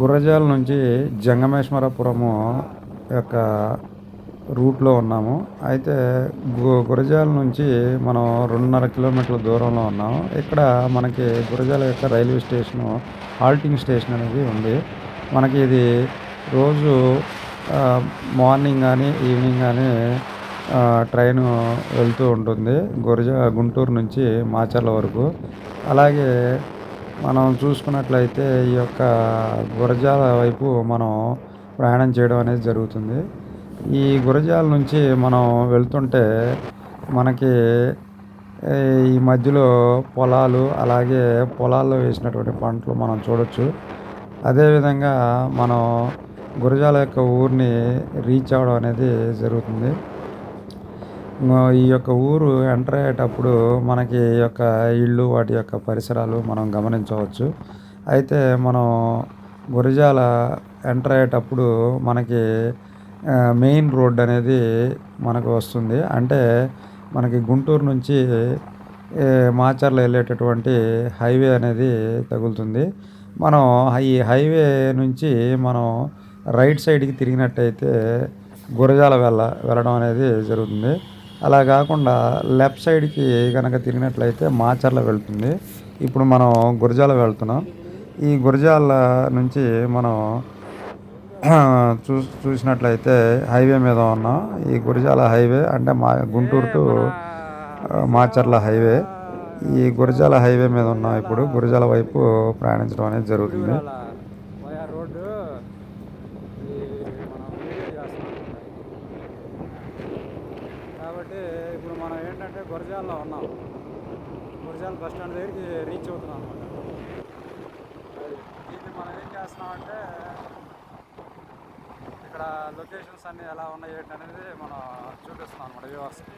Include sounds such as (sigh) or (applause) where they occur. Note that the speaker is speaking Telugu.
గుర్రజాల నుంచి జంగమేశ్వరపురము యొక్క రూట్లో ఉన్నాము. అయితే గు గురజాల నుంచి మనం రెండున్నర కిలోమీటర్ల దూరంలో ఉన్నాము ఇక్కడ మనకి గురజాల యొక్క రైల్వే స్టేషను హాల్టింగ్ స్టేషన్ అనేది ఉంది. మనకి ఇది రోజు మార్నింగ్ కానీ ఈవినింగ్ కానీ ట్రైను వెళ్తూ ఉంటుంది. గురజా గుంటూరు నుంచి మాచర్ల వరకు. అలాగే మనం చూసుకున్నట్లయితే ఈ యొక్క గురజాల వైపు మనం ప్రయాణం చేయడం అనేది జరుగుతుంది. ఈ గురజాల నుంచి మనం వెళ్తుంటే మనకి ఈ మధ్యలో పొలాలు అలాగే పొలాల్లో వేసినటువంటి పంటలు మనం చూడవచ్చు అదేవిధంగా మనం గురజాల యొక్క ఊరిని రీచ్ అవ్వడం అనేది జరుగుతుంది. ఈ యొక్క ఊరు ఎంటర్ అయ్యేటప్పుడు మనకి ఈ యొక్క ఇళ్ళు వాటి యొక్క పరిసరాలు మనం గమనించవచ్చు. అయితే మనం గురజాల ఎంటర్ అయ్యేటప్పుడు మనకి మెయిన్ రోడ్ అనేది మనకు వస్తుంది. అంటే మనకి గుంటూరు నుంచి మాచర్ల వెళ్ళేటటువంటి హైవే అనేది తగులుతుంది. మనం ఈ హైవే నుంచి మనం రైట్ సైడ్కి తిరిగినట్టయితే గురజాల వెళ్ళ వెళ్ళడం అనేది జరుగుతుంది. అలా కాకుండా లెఫ్ట్ సైడ్కి కనుక తిరిగినట్లయితే మాచర్ల వెళ్తుంది. ఇప్పుడు మనం గురజాల వెళ్తున్నాం. ఈ గురజాల నుంచి మనం (clears throat) చూ చూసినట్లయితే హైవే మీద ఉన్నాం ఈ గురజాల హైవే అంటే మా గుంటూరు టు మాచర్ల హైవే. ఈ గురజాల హైవే మీద ఉన్నాం ఇప్పుడు గురజాల వైపు ప్రయాణించడం అనేది జరుగుతుంది. కాబట్టి ఇప్పుడు మనం ఏంటంటే గురజాల్లో ఉన్నాం. గురజాల బస్ స్టాండ్ దగ్గరికి రీచ్ అవుతున్నాం అనమాట దీన్ని మనం ఏం చేస్తున్నామంటే ఇక్కడ లొకేషన్స్ అన్నీ ఎలా ఉన్నాయి ఏంటి అనేది మనం చూపిస్తున్నాం అనమాట వ్యూవర్స్కి